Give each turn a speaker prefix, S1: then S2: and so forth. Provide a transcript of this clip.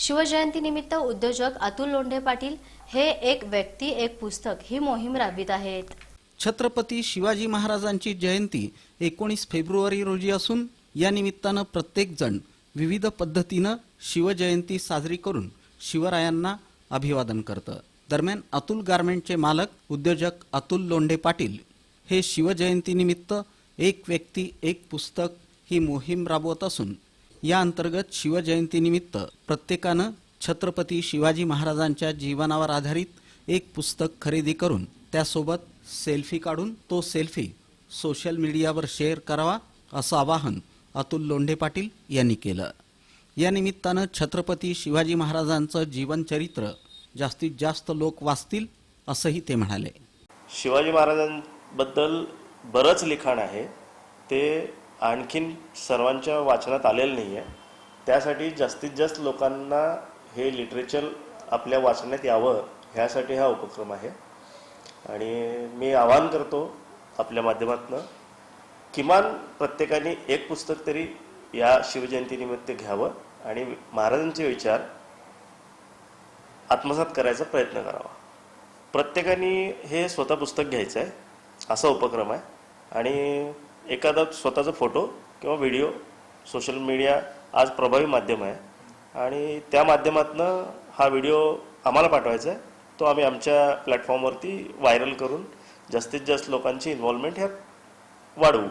S1: शिवजयंतीनिमित्त उद्योजक अतुल लोंढे पाटील हे एक व्यक्ती एक पुस्तक ही मोहीम राबवित आहेत.
S2: छत्रपती शिवाजी महाराजांची जयंती एकोणीस फेब्रुवारी रोजी असून या निमित्तानं प्रत्येक जण विविध पद्धतीनं शिवजयंती साजरी करून शिवरायांना अभिवादन करतं. दरम्यान अतुल गारमेंटचे मालक उद्योजक अतुल लोंढे पाटील हे शिवजयंतीनिमित्त एक व्यक्ती एक पुस्तक ही मोहीम राबवत असून या अंतर्गत शिवजयंतीनिमित्त प्रत्येकानं छत्रपती शिवाजी महाराजांच्या जीवनावर आधारित एक पुस्तक खरेदी करून त्यासोबत सेल्फी काढून तो सेल्फी सोशल मीडियावर शेअर करावा असं आवाहन अतुल लोंढे पाटील यांनी केलं. या निमित्तानं छत्रपती शिवाजी महाराजांचं जीवनचरित्र जास्तीत जास्त लोक वाचतील असंही ते म्हणाले.
S3: शिवाजी महाराजांबद्दल बरंच लिखाण आहे. ते आणखीन सर्वांच्या वाचनात आलेलं नाही आहे त्यासाठी जास्तीत जास्त लोकांना हे लिटरेचर आपल्या वाचण्यात यावं ह्यासाठी हा उपक्रम आहे. आणि मी आवाहन करतो आपल्या माध्यमातून किमान प्रत्येकाने एक पुस्तक तरी या शिवजयंतीनिमित्त घ्यावं आणि महाराजांचे विचार आत्मसात करायचा प्रयत्न करावा. प्रत्येकाने हे स्वतः पुस्तक घ्यायचं आहे असा उपक्रम आहे. आणि एखादा स्वतःचा फोटो किंवा व्हिडिओ सोशल मीडिया आज प्रभावी माध्यम आहे. आणि त्या माध्यमातून हा व्हिडिओ आम्हाला पाठवायचा आहे. तो आम्ही आमच्या प्लॅटफॉर्मवरती व्हायरल करून जास्तीत जास्त लोकांची इन्व्हॉल्वमेंट ह्या वाढवू.